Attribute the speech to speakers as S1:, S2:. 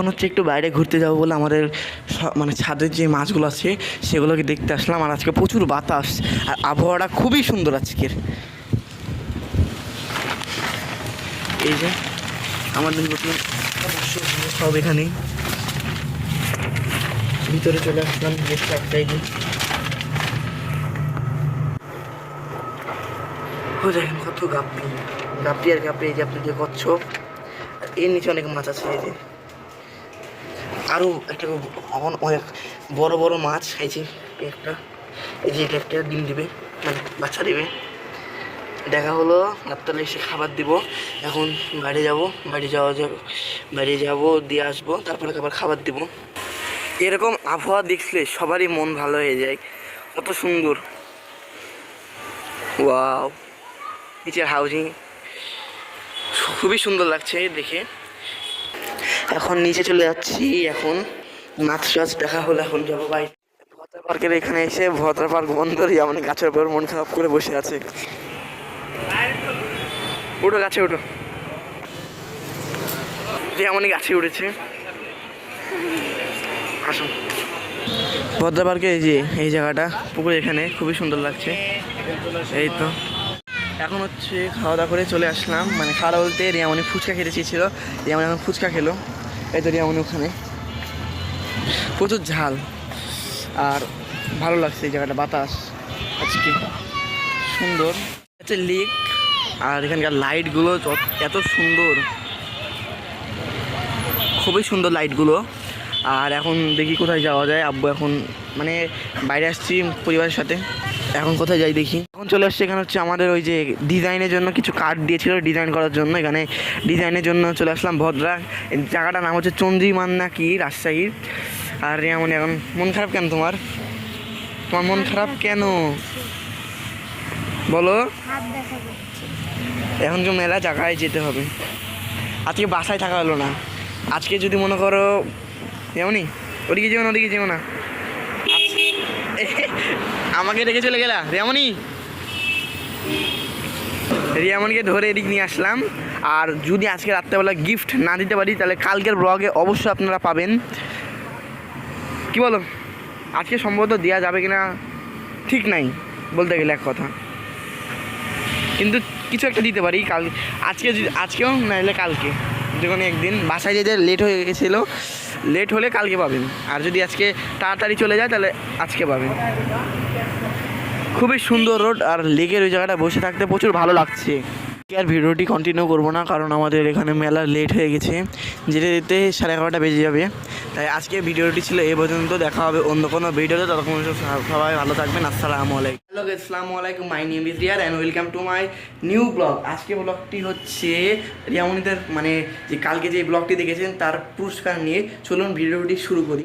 S1: এখন হচ্ছে একটু বাইরে ঘুরতে যাব বলে আমাদের মানে ছাদের যে মাছগুলো আছে, সেগুলোকে দেখতে আসলাম। আর আজকে প্রচুর বাতাস, আর আবহাওয়াটা খুবই সুন্দর আজকের। এই যে, আমাদের নতুন সব এখানে। ভিতরে চলে আসলাম একটাই ও দেখেন কত গাপ্পি। গাপ্পি আর গাপ্পি, এই যে আপনি যে কচ্ছপ এর নিচে অনেক মাছ আছে, এই যে। আরও একটা অন- অনেক বড় বড় মাছ যে একটা। এই যে এটা একটা ডিম দিবে মানে বাচ্চা দিবে। দেখা হলো রাত্রে এসে খাবার দিব। এখন বাড়ি যাব, বাড়ি যাওয়া যাবে বাড়ি যাব, দিয়ে আসব, তারপরে আবার খাবার দিব। এরকম আবহাওয়া দেখলে সবারই মন ভালো হয়ে যায়। কত সুন্দর। ওয়াও। নিচের হাউজিং খুবই সুন্দর লাগছে দেখে। এখন নিচে চলে যাচ্ছি, এখন মাছ টাছ দেখা হলো, এখন যাব ভাই ভদ্রা পার্কের এখানে এসে, ভদ্রা পার্ক বন্ধ যেমন গাছের উপর মন খারাপ করে বসে আছে। উঠো গাছে, উঠো। যেমনই গাছে উঠেছে। আসুন ভদ্রা পার্কে এই যে, এই জায়গাটা, পুকুর এখানে, খুবই সুন্দর লাগছে। এই তো। এখন হচ্ছে খাওয়া দাওয়া করে চলে আসলাম। মানে খাওয়া দাওয়া বলতে, রিয়ামনি ফুচকা খেতে চেয়েছিল। রিয়ামনি এখন ফুচকা খেলো। এই তো রিয়ামনি ওখানে। প্রচুর ঝাল। আর ভালো লাগছে এই জায়গাটা, বাতাস আজকে। সুন্দর। হচ্ছে লেক আর এখানকার লাইটগুলো এত সুন্দর। খুবই সুন্দর লাইটগুলো আর এখন দেখি কোথায় যাওয়া যায়। আব্বু এখন মানে বাইরে আসছি পরিবারের সাথে। এখন কোথায় যাই দেখি। এখন চলে আসছে, এখানে হচ্ছে আমাদের ওই যে ডিজাইনের জন্য কিছু কার্ড দিয়েছিল ডিজাইন করার জন্য। এখানে ডিজাইনের জন্য চলে আসলাম ভদ্রা। জায়গাটার নাম হচ্ছে চন্দ্রিমান না কি, রাজশাহীর। আর এমন এখন মন খারাপ কেন তোমার? তোমার মন খারাপ কেন? বলো। এখন যে মেলা জায়গায় যেতে হবে। আজকে বাসায় থাকা হলো না। আজকে যদি মনে করো যেমনই ওদিকে যেও না, ওদিকে যেও না। আমাকে রেখে চলে গেলা রেমনি রিয়ামনকে ধরে এদিক নিয়ে আসলাম। আর যদি আজকে রাত্রেবেলা গিফট না দিতে পারি, তাহলে কালকের ব্লগে অবশ্যই আপনারা পাবেন। কি বলো? আজকে সম্ভবত দেওয়া যাবে কিনা ঠিক নাই, বলতে গেলে এক কথা। কিন্তু কিছু একটা দিতে পারি কাল আজকে আজকেও নাহলে কালকে। যে কোনো একদিন বাসায় যেতে লেট হয়ে গেছিল লেট হলে কালকে পাবেন। আর যদি আজকে তাড়াতাড়ি চলে যায়, তাহলে আজকে পাবেন। খুবই সুন্দর রোড আর লেকের ওই জায়গাটা বসে থাকতে প্রচুর ভালো লাগছে। আর ভিডিওটি কন্টিনিউ করব না, কারণ আমাদের এখানে মেলা লেট হয়ে গেছে। যেতে যেতে সাড়ে এগারোটা বেজে যাবে। তাই আজকে ভিডিওটি ছিল এ পর্যন্ত, দেখা হবে অন্য কোনো ভিডিওতে। ততক্ষণ সবাই ভালো থাকবেন, আসসালামু আলাইকুম। হ্যালো আসসালামু আলাইকুম my name is Riyar and welcome to my new blog আজকে ব্লগটি হচ্ছে রিয়ামনিদের মানে যে কালকে যে ব্লগটি দেখেছেন, তার পুরস্কার নিয়ে। চলুন ভিডিওটি শুরু করি।